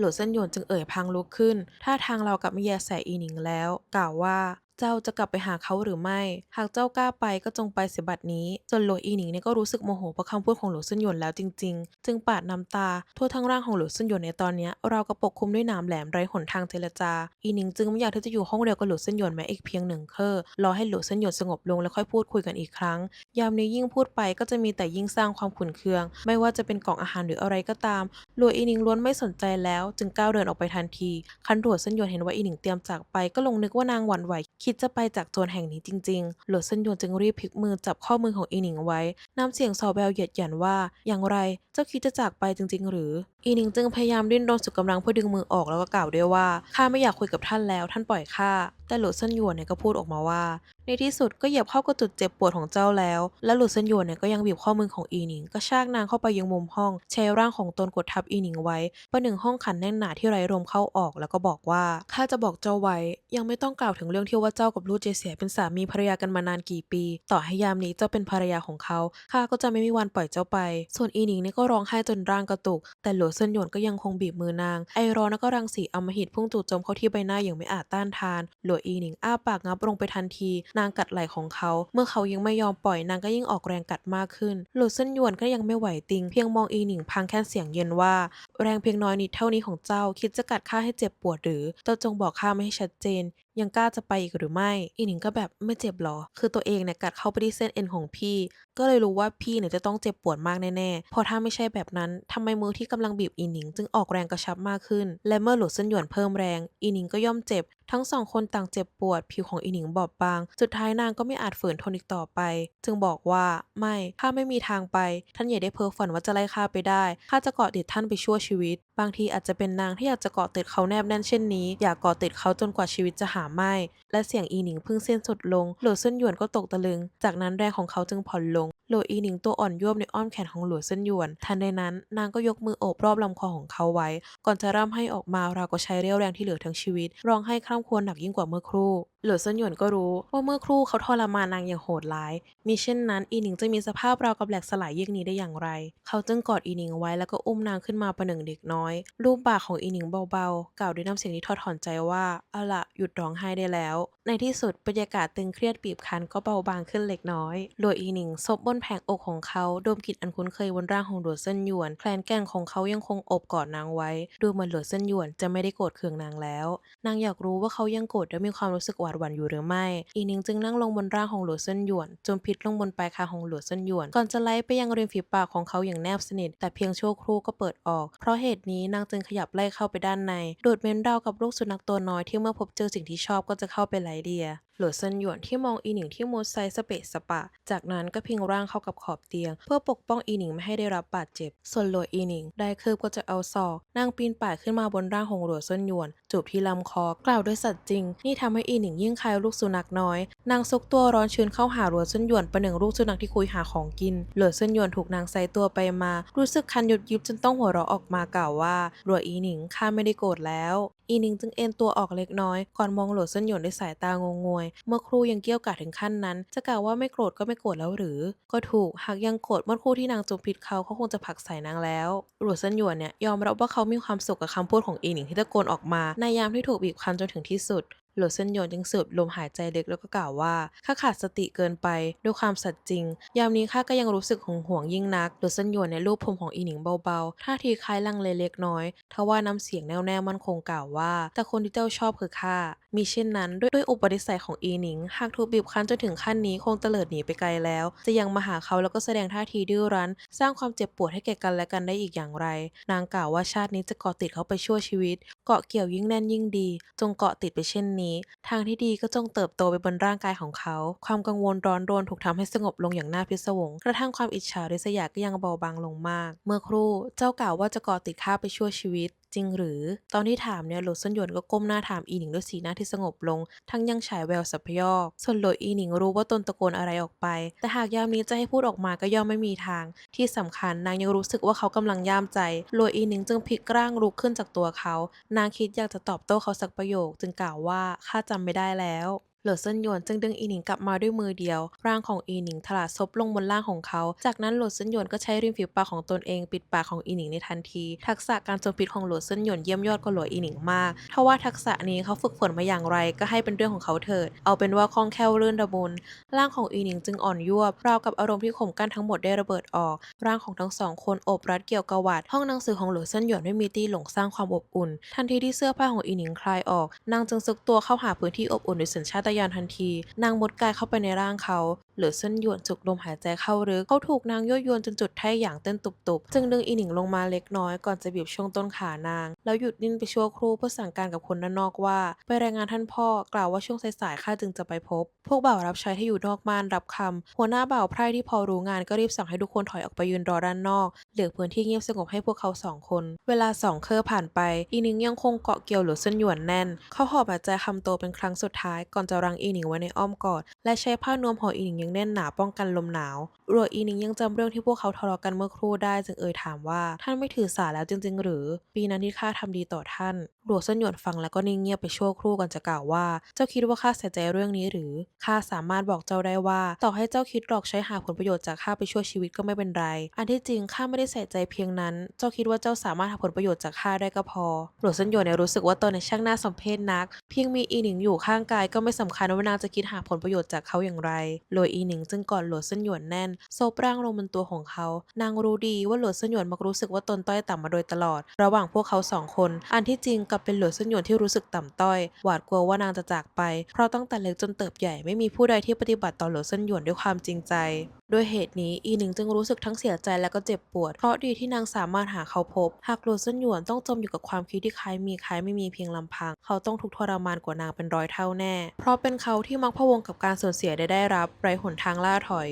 หลัวเซินหยวนจึงเอ่ยพังลุกขึ้นท่าทางเรากับมิยาแสอีหนิงแล้ว กล่าวว่า เจ้าจะกลับไปหาเขาหรือไม่ หากเจ้ากล้าไปก็จงไปเสียบัดนี้ จนหลัวอีหนิงเนี่ยก็รู้สึกโมโหเพราะคำพูดของหลัวเซินหยวนแล้วจริง ๆ จึงปาดน้ำตา ทั่วทั้งร่างของหลัวเซินหยวนในตอนนี้เรากระปกคุมด้วยนามแหลมไร้หนทางเจรจา อีหนิงจึงไม่อยากที่จะอยู่ห้องเดียวกับหลัวเซินหยวนแม้อีกเพียงหนึ่งเคอรอให้หลัวเซินหยวนสงบลงแล้วค่อยพูดคุยกันอีกครั้ง ยามนี้ยิ่งพูดไปก็จะมีแต่ยิ่งสร้างความขุ่นเคือง ไม่ว่าจะเป็นกล่องอาหารหรืออะไรก็ตามหลัวอีหนิงล้วนไม่สนใจแล้ว จึงก้าวเดินออกไปทันทีคันหลวซินหยวนเห็นว่าอีหนิงเตรียมจากไปก็ลงนึกว่านางหวั่นไหว คิดจะไปจากโจรแห่งนี้จริงๆ หลัวเซินหยวนจึงรีบพลิกมือจับข้อมือของอีหนิงไว้ น้ำเสียงซอแววเหยียดหยันว่า อย่างไร จ้าคิดจะจากไปจริง ๆ หรือ อีนิงจึงพยายามดิ้นรนสุดกำลังเพื่อดึงมือออกแล้วก็กล่าวด้วยว่าข้าไม่อยากคุยกับท่านแล้ว ท่านปล่อยข้าแต่หลัวเซนหยวนเนี่ยก็พูดออกมาว่า ในที่สุดก็เหยียบเข้ากับจุดเจ็บปวดของเจ้าแล้ว และหลุดเซนหยวนเนี่ยก็ยังบีบข้อมือของอีนิงกระชากนางเข้าไปยังมุมห้อง ใช้ร่างของตนกดทับอีนิงไว้ประหนึ่งห้องขันแน่นหนาที่ไร้ลมเข้าออกแล้วก็บอกว่าข้าจะบอกเจ้าไว้ ยังไม่ต้องกล่าวถึงเรื่องที่ว่าเจ้ากับลูกเจเสียเป็นสามีภรรยากันมานานกี่ปี ต่อให้ยามนี้เจ้าเป็นภรรยาของเขาข้าก็จะไม่มีวันปล่อยเจ้าไป ส่วนอีนิงเนี่ยก็ร้องไห้จนร่างกระตุก แต่หลัวเซินหยวนก็ยังคงบีบมือนาง ไอร้อนแล้วก็รังสีอมหิตพุ่งจู่โจมเข้าที่ใบหน้าอย่างไม่อาจต้านทาน หลัวอีหนิงอ้าปากงับลงไปทันที นางกัดไหล่ของเขา เมื่อเขายังไม่ยอมปล่อยนางก็ยิ่งออกแรงกัดมากขึ้น หลัวเซินหยวนก็ยังไม่ไหวติง เพียงมองอีหนิงพังแค่เสียงเย็นว่า แรงเพียงน้อยนิดเท่านี้ของเจ้าคิดจะกัดข้าให้เจ็บปวดหรือ เจ้าจงบอกข้าไม่ให้ชัดเจนยังกล้าจะไปอีกหรือไม่ อีหนิงก็แบบไม่เจ็บหรอ คือตัวเองเนี่ยกัดเข้าไปที่เส้นเอ็นของพี่ ก็เลยรู้ว่าพี่เนี่ยจะต้องเจ็บปวดมากแน่ๆเพราะถ้าไม่ใช่แบบนั้นทำไมมือที่กำลังบีบอีหนิง จึงออกแรงกระชับมากขึ้น และเมื่อหลุดเส้นหยวนเพิ่มแรง อีหนิงก็ย่อมเจ็บ ทั้งสองคนต่างเจ็บปวด ผิวของอีหนิงบอบบาง สุดท้ายนางก็ไม่อาจฝืนทนอีกต่อไป จึงบอกว่าไม่ข้าไม่มีทางไป ท่านอย่าได้เพ้อฝันว่าจะไล่ข้าไปได้ข้าจะเกาะติดท่านไปชั่วชีวิต บางทีอาจจะเป็นนางที่อยากจะเกาะติดเขาแนบแน่นเช่นนี้ อยากเกาะติดเขาจนกว่าชีวิตจะหาไม่และเสียงอีหนิงพิ่งเส้นสุดลงหลัวเซินหยวนก็ตกตะลึง จากนั้นแรงของเขาจึงผ่อนลงหลัวอีหนิงตัวอ่อนยวบในอ้อมแขนของหลัวเซินหยวน ทันใดนั้นนางก็ยกมือโอบรอบลำคอของเขาไว้ ก่อนจะร่ำให้ออกมาราวกับใช้เรี่ยวแรงที่เหลือทั้งชีวิต ร้องไห้คร่ำครวญหนักยิ่งกว่าเมื่อครู่ หลัวเซินหยวนก็รู้ว่าเมื่อครู่เขาทรมานนางอย่างโหดร้าย มิเช่นนั้นอีหนิงจะมีสภาพราวกับแหลกสลายเยี่ยงนี้ได้อย่างไร เขาจึงกอดอีหนิงไว้แล้วก็อุ้มนางขึ้นมาประหนึ่งเด็กน้อย รูปปากของอีหนิงเบาๆ กล่าวด้วยน้ำเสียงที่ทอดถอนใจว่าเอาละหยุดร้องไห้ได้แล้ว ในที่สุดบรรยากาศตึงเครียดบีบคั้นก็เบาบางขึ้นเล็กน้อยหลัวอีหนิงซบบนแผงอกของเขาดมกลิ่นอันคุ้นเคยบนร่างของหลัวเซินหยวน แคลนแกนของเขายังคงอบกอดนางไว้ ดูเหมือนหลัวเซินหยวนจะไม่ได้โกรธเคืองนางแล้ว นางอยากรู้ว่าเขายังโกรธและมีความรู้สึกหวาดหวั่นอยู่หรือไม่ อีหนิงจึงนั่งลงบนร่างของหลัวเซินหยวนจมพิษลงบนปลายคางของหลัวเซินหยวน ก่อนจะไล่ไปยังริมฝีปากของเขาอย่างแนบสนิท แต่เพียงชั่วครู่ก็เปิดออก เพราะเหตุนี้นางจึงขยับไล่เข้าไปด้านในดูดเม้นราวกับลูกสุนัขตัวน้อยที่เมื่อพบเจอสิ่งที่ชอบก็จะเข้าไปไลเดีย หลัวเซินหยวนที่มองอีหนิงที่มุดไซสเปะสปะ จากนั้นก็พิงร่างเข้ากับขอบเตียง เพื่อปกป้องอีหนิงไม่ให้ได้รับบาดเจ็บ ส่วนหลัวอีหนิง ได้คืบก็จะเอาศอกนางปีนป่ายขึ้นมาบนร่างของหลัวเซินหยวน จูบที่ลำคอกล่าวด้วยสัตย์จริง นี่ทำให้อีหนิงยิ่งคลายลูกสุนัขน้อย นางซุกตัวร้อนชื้นเข้าหาหลัวเซินหยวนประหนึ่งลูกสุนัขที่คุยหาของกิน หลัวเซินหยวนถูกนางไซตัวไปมา รู้สึกคันหยุดยิบจนต้องหัวเราะออกมากล่าวว่าหลัวอีหนิงข้าไม่ได้โกรธแล้ว อีหนิงจึงเอ็นตัวออกเล็กน้อยก่อนมองหลัวเซินหยวนด้วยสายตางงงวยเมื่อครูยังเกี้ยวกาดถึงขั้นนั้น จะกล่าวว่าไม่โกรธก็ไม่โกรธแล้วหรือ ก็ถูกหากยังโกรธเมื่อครู่ที่นางจมผิดเขาเขาคงจะผลักใส่นางแล้วหลัวเซินหยวนเนี่ยยอมรับว่าเขามีความสุขกับคำพูดของอีหนิงที่ตะโกนออกมาในยามที่ถูกบีบคั้นจนถึงที่สุด หลัวเซินหยนจึงสูดลมหายใจลึกแล้วก็กล่าวว่าข้าขาดสติเกินไปด้วยความสัตย์จริง ยามนี้ข้าก็ยังรู้สึกหงหวงยิ่งนักหลัวเซินหยนในรูปผมของอีหนิงเบาๆท่าทีคล้ายลังเลเล็กน้อยทว่าน้ำเสียงแน่วแน่มั่นคงกล่าวว่า แต่คนที่เจ้าชอบคือข้ามีเช่นนั้นด้วยด้วยอุปนิสัยของอีหนิง หากถูกบีบคั้นจนถึงขั้นนี้คงเตลิดหนีไปไกลแล้ว จะยังมาหาเขาแล้วก็แสดงท่าทีดื้อรั้น สร้างความเจ็บปวดให้แก่กันและกันได้อีกอย่างไร นางกล่าวว่าชาตินี้จะเกาะติดเขาไปชั่วชีวิต เกาะเกี่ยวยิ่งแน่นยิ่งดี จงเกาะติดไปเช่นนี้ทางที่ดีก็จงเติบโตไปบนร่างกายของเขา ความกังวลร้อนรนถูกทำให้สงบลงอย่างน่าพิศวง กระทั่งความอิจฉาริษยาก็ยังเบาบางลงมาก เมื่อครู่เจ้ากล่าวว่าจะก่อติดข้าไปชั่วชีวิต จริงหรือ ตอนที่ถามเนี่ยหลดเซินหยวนก็ก้มหน้าถามอีหนิงด้วยสีหน้าที่สงบลง ทั้งยังฉายแววสัพยอกส่วนหลดอีหนิงรู้ว่าตนตะโกนอะไรออกไป แต่หากยามนี้จะให้พูดออกมาก็ย่อมไม่มีทาง ที่สำคัญนางยังรู้สึกว่าเขากำลังย่ามใจหลดอีหนิงจึงพลิกร่างลุกขึ้นจากตัวเขา นางคิดอยากจะตอบโต้เขาสักประโยค จึงกล่าวว่าข้าจำไม่ได้แล้ว เหลอเซินหยวนจึงดึงอีหนิงกลับมาด้วยมือเดียว ร่างของอีหนิงถลาซบลงบนร่างของเขา จากนั้นหลวเซินหยวนก็ใช้ริมฝีปากของตนเองปิดปากของอีหนิงในทันที ทักษะการโจมพิษของหลวเซินหยวนเยี่ยมยอดกว่าหลวอีหนิงมากทว่าทักษะนี้เขาฝึกฝนมาอย่างไรก็ให้เป็นเรื่องของเขาเถิด เอาเป็นว่าคล่องแคล่วลื่นระมุนร่างของอีหนิงจึงอ่อนยวบราวกับอารมณ์ที่ข่มกั้นทั้งหมดได้ระเบิดออก ร่างของทั้งสองคนโอบรัดเกี่ยวกวัดห้องหนังสือของหลัวเซินหยวนไม่มีตี้หลงสร้างความอบอุ่น ทันทีที่เสื้อผ้าของอีหนิงคลายออกนางจึงซุกตัวเข้าหาพื้นที่อบอุ่นโดยสัญชาตยานทันที นางมุดกายเข้าไปในร่างเขา เหลือเส้นหยวนจุกลมหายใจเข้าลึกเขาถูกนางยั่วยวนจนจุดไถ่อย่างเต้นตุบๆ จึงดึงอีหนิงลงมาเล็กน้อยก่อนจะบีบช่วงต้นขานาง แล้วหยุดนิ่งไปชั่วครู่เพื่อสั่งการกับคนด้านนอกว่า ไปรายงานท่านพ่อกล่าวว่าช่วงสายๆข้าจึงจะไปพบ พวกบ่าวรับใช้ที่อยู่นอกม่านรับคำหัวหน้าบ่าวไพร่ที่พอรู้งานก็รีบสั่งให้ทุกคนถอยออกไปยืนรอด้านนอก เหลือพื้นที่เงียบสงบให้พวกเขาสองคน เวลาสองเครือผ่านไปอีหนิงยังคงเกาะเกี่ยวหรือเส้นหยวนแน่น เขาหอบหายใจคำโตเป็นครั้งสุดท้ายก่อนจะรังอีหนิงไว้ในอ้อมกอด และใช้ผ้านวมห่ออีหนิงอยังแน่นหนาป้องกันลมหนาวรัวอีนิงยังจำเรื่องที่พวกเขาทะเลาะกันเมื่อครู่ได้จึงเอ่ยถามว่าท่านไม่ถือสาแล้วจริง ๆ หรือ ปีนั้นที่ข้าทำดีต่อท่านหลวงเส้นหยวนฟังแล้วก็นิ่งเงียบไปชั่วครู่ก่อนจะกล่าวว่า เจ้าคิดว่าข้าใส่ใจเรื่องนี้หรือข้าสามารถบอกเจ้าได้ว่า ต่อให้เจ้าคิดหลอกใช้หาผลประโยชน์จากข้าไปช่วยชีวิตก็ไม่เป็นไร อันที่จริงข้าไม่ได้ใส่ใจเพียงนั้น เจ้าคิดว่าเจ้าสามารถหาผลประโยชน์จากข้าได้ก็พอ หลวงเส้นหยวนเนี่ยรู้สึกว่าตนในช่างน่าสมเพชนัก เพียงมีอีหนิงอยู่ข้างกายก็ไม่สำคัญว่านางจะคิดหาผลประโยชน์จากเขาอย่างไรโดยอีหนิงจึงกอดหลวดเส้นหยวนแน่น โซบร่างลงบนตัวของเขา นางรู้ดีว่าหลวดเส้นหยวนมักรู้สึกว่าตนต้อยต่ำมาโดยตลอด ระหว่างพวกเขาสองคน อันที่จริงกลับเป็นหลวดเส้นหยวนที่รู้สึกต่ำต้อย หวาดกลัวว่านางจะจากไป เพราะตั้งแต่เล็กจนเติบใหญ่ไม่มีผู้ใดที่ปฏิบัติต่อหลวดเส้นหยวนด้วยความจริงใจ ด้วยเหตุนี้อีหนิงจึงรู้สึกทั้งเสียใจและก็เจ็บปวด เพราะดีที่นางสามารถหาเขาพบ หากหลุดเส้นหยวนต้องจมอยู่กับความคิดที่คล้ายมีคล้ายไม่มีเพียงลำพัง เขาต้องทุกข์ทรมานกว่านางเป็นร้อยเท่าแน่ เพราะเป็นเขาที่มักพะวงกับการสูญเสียได้ได้รับไร้หนทางล่าถอย